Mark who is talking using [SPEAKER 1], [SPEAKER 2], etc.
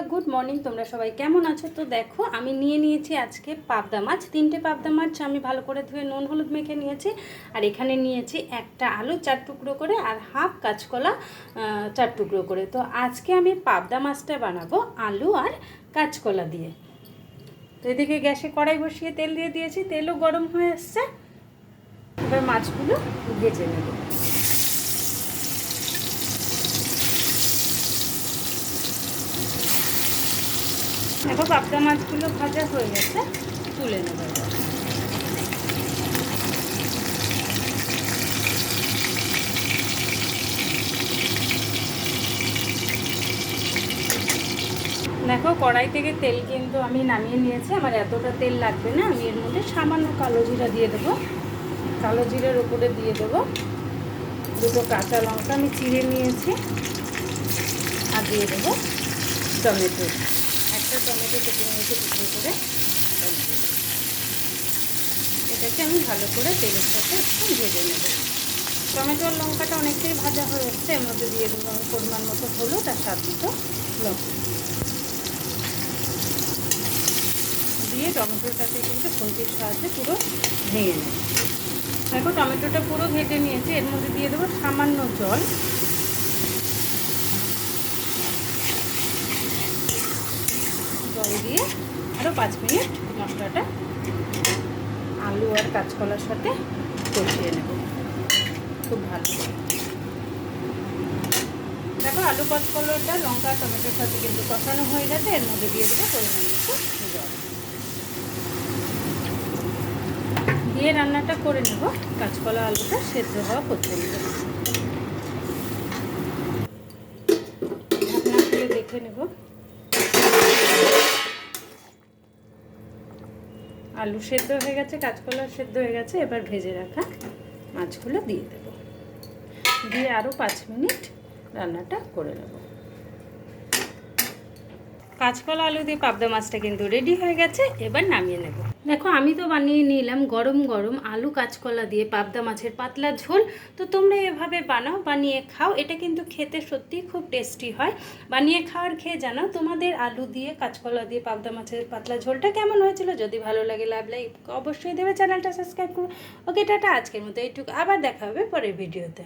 [SPEAKER 1] বন্ধুরা good morning তোমরা সবাই কেমন আছো? তো দেখো, আমি নিয়ে নিয়েছি আজকে পাবদা মাছ, তিনটে পাবদা মাছ আমি ভালো করে ধুয়ে নুন, হলুদ মেখে নিয়েছি। আর এখানে নিয়েছি একটা আলু, চার টুকরো করে, আর হাফ কাঁচকলা চার টুকরো করে। তো আজকে আমি পাবদা মাছটা বানাবো আলু আর কাঁচকলা দিয়ে। তো এদিকে গ্যাসে কড়াই বসিয়ে তেল দিয়ে দিয়েছি, তেলও গরম হয়ে আসছে এবার মাছগুলো ভেজে নেব। দেখো পাবদা মাছগুলো ভাজা হয়ে গেছে, তুলে নেব দেখো কড়াই থেকে তেল কিন্তু আমি নামিয়ে নিয়েছি, আমার এতটা তেল লাগবে না, আমি এর মধ্যে সামান্য কালো জিরা দিয়ে দেবো। কালো জিরার উপরে দিয়ে দেবো দুটো কাঁচা লঙ্কা, আমি চিড়ে নিয়েছি, আর দিয়ে দেবো টমেটো। টমেটো কেটে নিয়েছি টুকরো করে। এটাকে আমি ভালো করে তেলের সাথে একটু ভেজে নেব। টমেটো আর লঙ্কাটা অনেকটাই ভাজা হয়ে এসছে, এর মধ্যে দিয়ে দেবো আমি পরিমাণ মতো হলুদ আর স্বাদ মতো দিয়ে টমেটোটাকে কিন্তু খুন্তির সাহায্যে পুরো ভেঙে নেব। দেখো, টমেটোটা পুরো ভেজে নিয়েছি, এর মধ্যে দিয়ে দেবো সামান্য জল। জল দিয়ে আরও পাঁচ মিনিট মশলাটা আলু আর কাঁচকলার সাথে কষিয়ে নেব। খুব ভালো। দেখো, আলু, কাঁচকলাটা, লঙ্কা, টমেটোর সাথে কিন্তু কষানো হয়ে গেছে, এর মধ্যে দিয়ে দেবো পরিমাণ মতো জল। দিয়ে রান্নাটা করে নেব, কাঁচকলা, আলুটা সেদ্ধ হওয়া পর্যন্ত। ঢাকনা দেখে নেব। আলু সেদ্ধ হয়ে গেছে, কাঁচকলা সেদ্ধ হয়ে গেছে, এবার ভেজে রাখা মাছগুলো দিয়ে দেব। দিয়ে আরও পাঁচ মিনিট রান্নাটা করে নেব। কাঁচকলা আলু দিয়ে পাবদা মাছটা কিন্তু রেডি হয়ে গেছে, এবার নামিয়ে নেব। দেখো, আমি তো বানিয়ে নিলাম গরম গরম আলু কাঁচকলা দিয়ে পাবদা মাছের পাতলা ঝোল। তো তোমরা এভাবে বানাও, বানিয়ে খাও। এটা কিন্তু খেতে সত্যিই খুব টেস্টি হয়। বানিয়ে খাওয়ার খেয়ে জানাও তোমাদের আলু দিয়ে কাঁচকলা দিয়ে পাবদা মাছের পাতলা ঝোলটা কেমন হয়েছিল। যদি ভালো লাগে, লাভ লাইক অবশ্যই দেবে। চ্যানেলটা সাবস্ক্রাইব করো। ওকে, টাটা। আজকের মতো এইটুকু। আবার দেখা হবে পরের ভিডিওতে